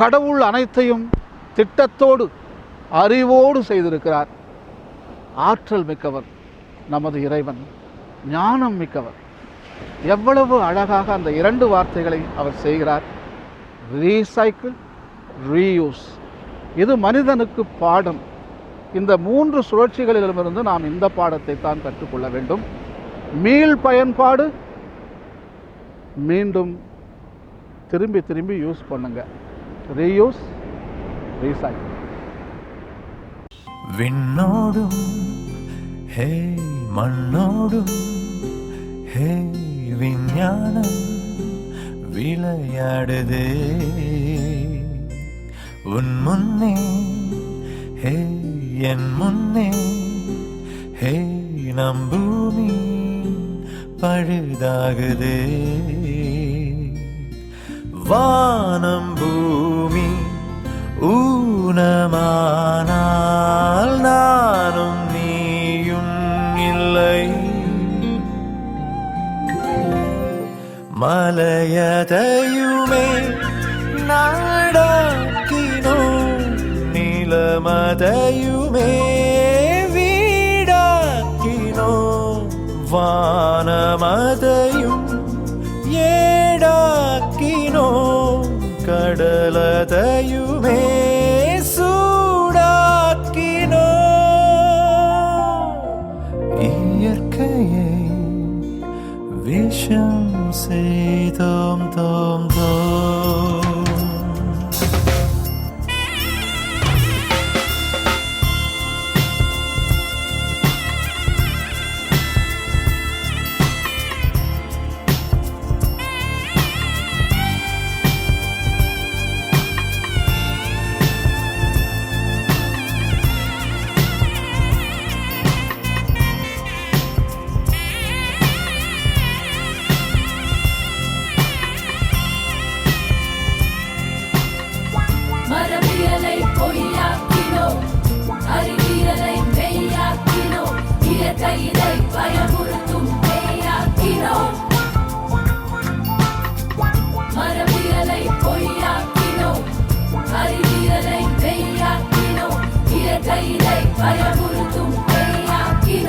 கடவுள் அனைத்தையும் திட்டத்தோடு அறிவோடு செய்திருக்கிறார். ஆற்றல் மிக்கவர் நமது இறைவன் ஞானம் மிக்கவர். எவ்வளவு அழகாக அந்த இரண்டு வார்த்தைகளை அவர் செய்கிறார். ரீசைக்கிள் ரீயூஸ் இது மனிதனுக்கு பாடம். இந்த மூன்று சுழற்சிகளிலிருந்து நாம் இந்த பாடத்தை தான் கற்றுக்கொள்ள வேண்டும். மீள் பயன்பாடு. மீண்டும் திரும்பி திரும்பி யூஸ் பண்ணுங்கள் ரீயூஸ் ரீசைக்கிள் விண்ணோடும் ஹே மண்ணோடும் ஹே விஞ்ஞானம் விளையாடுதே. உன் முன்னே ஹே என் முன்னே ஹே நம் பூமி பழுதாகுதே. வானம் பூமி பூமி ஊனமானால் நானும் நீயும் இல்லை. மலையதையுமே நாடாக்கினோ நிலமதையுமே வீடாக்கினோ வானமதையும் ஏ சகலதையுமே சூடாக்கினோ இயற்கையை விஷம் செய்தோம் தோம் தோம் Saya guru tum pe aapki